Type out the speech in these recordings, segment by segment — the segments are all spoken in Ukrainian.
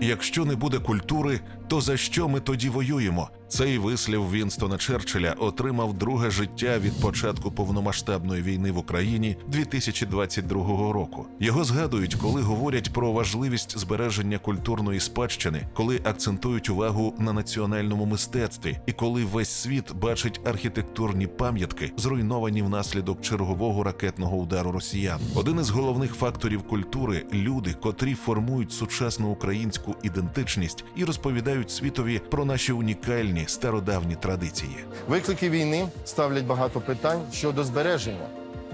Якщо не буде культури, то за що ми тоді воюємо? Цей вислів Вінстона Черчилля отримав друге життя від початку повномасштабної війни в Україні 2022 року. Його згадують, коли говорять про важливість збереження культурної спадщини, коли акцентують увагу на національному мистецтві, і коли весь світ бачить архітектурні пам'ятки, зруйновані внаслідок чергового ракетного удару росіян. Один із головних факторів культури люди, котрі формують сучасну українську ідентичність і розповідають світові про наші унікальні стародавні традиції. Виклики війни ставлять багато питань щодо збереження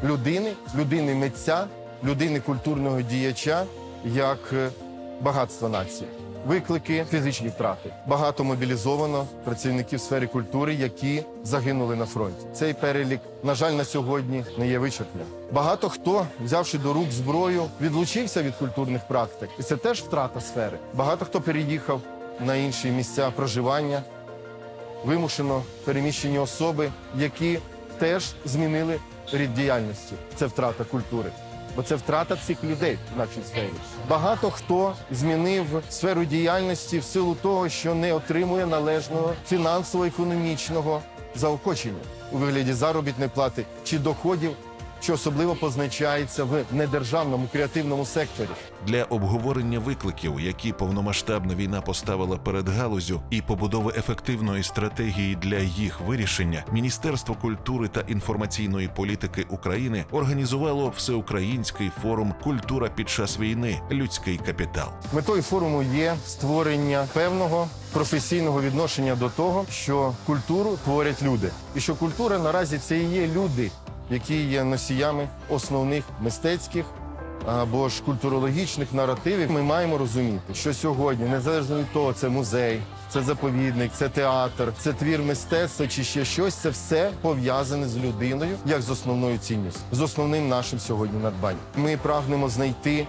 людини, людини митця, людини культурного діяча як е, багатства нації. Виклики фізичні втрати. Багато мобілізовано працівників сфери культури, які загинули на фронті. Цей перелік, на жаль, на сьогодні не є вичерпним. Багато хто, взявши до рук зброю, відлучився від культурних практик, і це теж втрата сфери. Багато хто переїхав на інші місця проживання, вимушено переміщені особи, які теж змінили рід діяльності. Це втрата культури. Бо це втрата цих людей в нашій сфері. Багато хто змінив сферу діяльності в силу того, що не отримує належного фінансово-економічного заохочення у вигляді заробітної плати чи доходів, що особливо позначається в недержавному креативному секторі. Для обговорення викликів, які повномасштабна війна поставила перед галузю, і побудови ефективної стратегії для їх вирішення, Міністерство культури та інформаційної політики України організувало всеукраїнський форум Культура під час війни людський капітал. Метою форуму є створення певного професійного відношення до того, що культуру творять люди, і що культура наразі це і є люди, які є носіями основних мистецьких або ж культурологічних наративів. Ми маємо розуміти, що сьогодні, незалежно від того, це музей, це заповідник, це театр, це твір мистецтва чи ще щось. Це все пов'язане з людиною, як з основною цінністю, з основним нашим сьогодні надбанням. Ми прагнемо знайти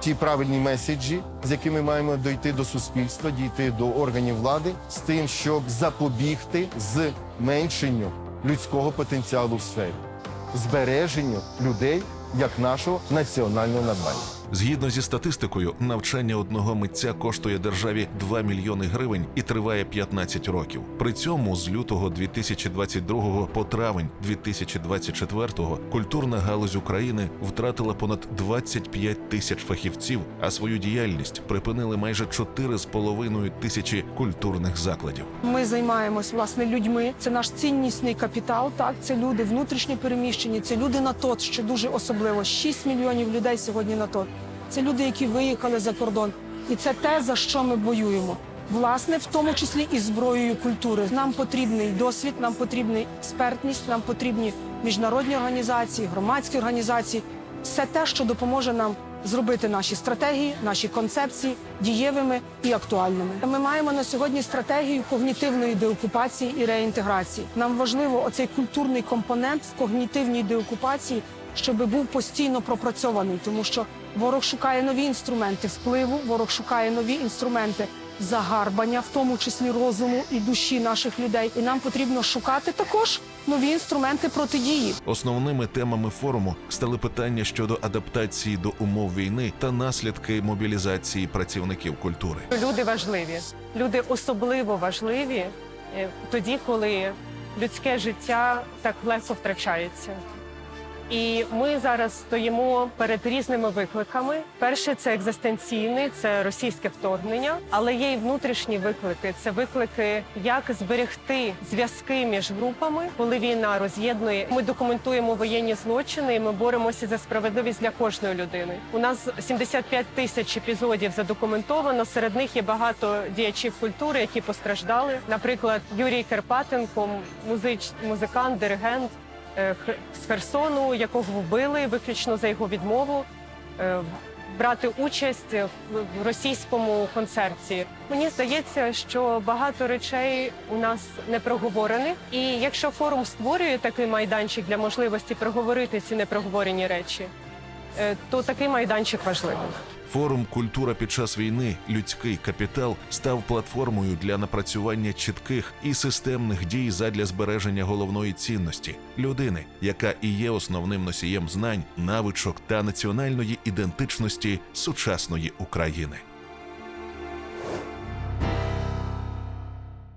ті правильні меседжі, з якими маємо дойти до суспільства, дійти до органів влади, з тим, щоб запобігти зменшенню людського потенціалу в сфері, збереженню людей як нашого національного надбання. Згідно зі статистикою, навчання одного митця коштує державі 2 мільйони гривень і триває 15 років. При цьому з лютого 2022 по травень 2024 культурна галузь України втратила понад 25 тисяч фахівців, а свою діяльність припинили майже 4,5 тисячі культурних закладів. Ми займаємось власне людьми. Це наш ціннісний капітал. Так, це люди внутрішньо переміщені, це люди на ТОТ, що дуже особливо. 6 мільйонів людей сьогодні на ТОТ. Це люди, які виїхали за кордон, і це те, за що ми воюємо. Власне, в тому числі і зброєю культури. Нам потрібний досвід, нам потрібна експертність, нам потрібні міжнародні організації, громадські організації. Все те, що допоможе нам зробити наші стратегії, наші концепції дієвими і актуальними. Ми маємо на сьогодні стратегію когнітивної деокупації і реінтеграції. Нам важливо оцей культурний компонент в когнітивній деокупації, щоб був постійно пропрацьований, тому що ворог шукає нові інструменти впливу, ворог шукає нові інструменти загарбання, в тому числі розуму і душі наших людей. І нам потрібно шукати також нові інструменти протидії. Основними темами форуму стали питання щодо адаптації до умов війни та наслідки мобілізації працівників культури. Люди важливі. Люди особливо важливі е, тоді, коли людське життя так легко втрачається. І ми зараз стоїмо перед різними викликами. Перше це екзистенційний, це російське вторгнення, але є й внутрішні виклики. Це виклики, як зберегти зв'язки між групами, коли війна роз'єднує. Ми документуємо воєнні злочини. і Ми боремося за справедливість для кожної людини. У нас 75 тисяч епізодів задокументовано. Серед них є багато діячів культури, які постраждали. Наприклад, Юрій Керпатенко, музич, музикант, диригент з Херсону, якого вбили виключно за його відмову. е, Брати участь в в російському концерті. Мені здається, що багато речей у нас не проговорених. І якщо форум створює такий майданчик для можливості проговорити ці непроговорені речі, е, то такий майданчик важливий. Форум Культура під час війни людський капітал став платформою для напрацювання чітких і системних дій задля збереження головної цінності людини, яка і є основним носієм знань, навичок та національної ідентичності сучасної України.